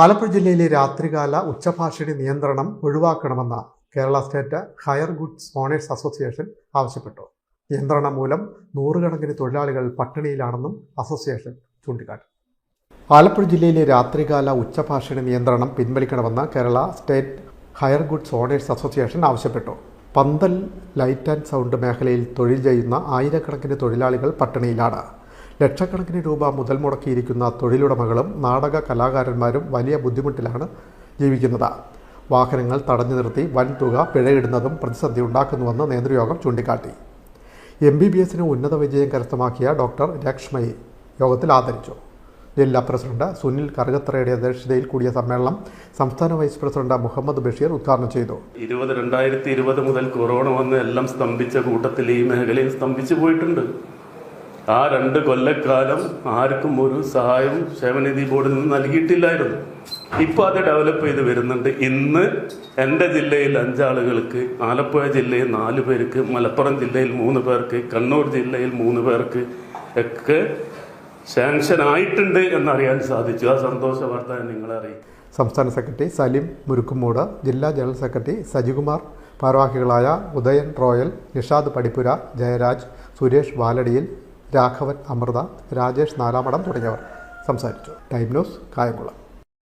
ആലപ്പുഴ ജില്ലയിലെ രാത്രികാല ഉച്ചഭാഷയുടെ നിയന്ത്രണം ഒഴിവാക്കണമെന്ന Kerala state hire goods owners association ആവശ്യപ്പെട്ടു. നിയന്ത്രണം മൂലം നൂറുകണക്കിന് തൊഴിലാളികൾ പട്ടിണിയിലാണെന്നും അസോസിയേഷൻ ചൂണ്ടിക്കാട്ടി. ആലപ്പുഴ ജില്ലയിലെ രാത്രികാല ഉച്ചഭാഷയുടെ നിയന്ത്രണം പിൻവലിക്കണമെന്ന് Kerala state hire goods owners association ആവശ്യപ്പെട്ടു. പന്തൽ ലൈറ്റ് ആൻഡ് സൗണ്ട് മേഖലയിൽ തൊഴിൽ ചെയ്യുന്ന ആയിരക്കണക്കിന് തൊഴിലാളികൾ പട്ടിണിയിലാണ്. ലക്ഷക്കണക്കിന് രൂപ മുതൽ മുടക്കിയിരിക്കുന്ന തൊഴിലുടമകളും നാടക കലാകാരന്മാരും വലിയ ബുദ്ധിമുട്ടിലാണ് ജീവിക്കുന്നത്. വാഹനങ്ങൾ തടഞ്ഞു നിർത്തി വൻ തുക പിഴയിടുന്നതും പ്രതിസന്ധി ഉണ്ടാക്കുന്നുവെന്ന് നേതൃയോഗം ചൂണ്ടിക്കാട്ടി. എം ബി ബി എസിന് ഉന്നത വിജയം കരസ്ഥമാക്കിയ ഡോക്ടർ ലക്ഷ്മയെ യോഗത്തിൽ ആദരിച്ചു. ജില്ലാ പ്രസിഡന്റ് സുനിൽ കറുകത്രയുടെ അധ്യക്ഷതയിൽ കൂടിയ സമ്മേളനം സംസ്ഥാന വൈസ് പ്രസിഡന്റ് മുഹമ്മദ് ബഷീർ ഉദ്ഘാടനം ചെയ്തു. ഇരുപത് രണ്ടായിരത്തി ഇരുപത് മുതൽ കൊറോണ വന്ന് എല്ലാം സ്തംഭിച്ച കൂട്ടത്തിൽ ഈ മേഖലയിൽ സ്തംഭിച്ചു പോയിട്ടുണ്ട്. ആ രണ്ട് കൊല്ലക്കാലം ആർക്കും ഒരു സഹായം ക്ഷേമനിധി ബോർഡിൽ നിന്ന് നൽകിയിട്ടില്ലായിരുന്നു. ഇപ്പോൾ അത് ഡെവലപ്പ് ചെയ്ത് വരുന്നുണ്ട്. ഇന്ന് എന്റെ ജില്ലയിൽ അഞ്ചാളുകൾക്ക് ആലപ്പുഴ ജില്ലയിൽ നാല് പേർക്ക് മലപ്പുറം ജില്ലയിൽ മൂന്ന് പേർക്ക് കണ്ണൂർ ജില്ലയിൽ മൂന്ന് പേർക്ക് ഒക്കെ സാങ്ഷൻ ആയിട്ടുണ്ട് എന്നറിയാൻ സാധിച്ചു. ആ സന്തോഷ വാർത്ത നിങ്ങളെ അറിയിക്കും. സംസ്ഥാന സെക്രട്ടറി സലിം മുരുക്കുമൂട് ജില്ലാ ജനറൽ സെക്രട്ടറി സജികുമാർ ഭാരവാഹികളായ ഉദയൻ റോയൽ നിഷാദ് പടിപ്പുര ജയരാജ് സുരേഷ് വാലടിയിൽ രാഘവൻ അമൃത രാജേഷ് നാലാമടം തുടങ്ങിയവർ സംസാരിച്ചു. Time news Kayamkulam.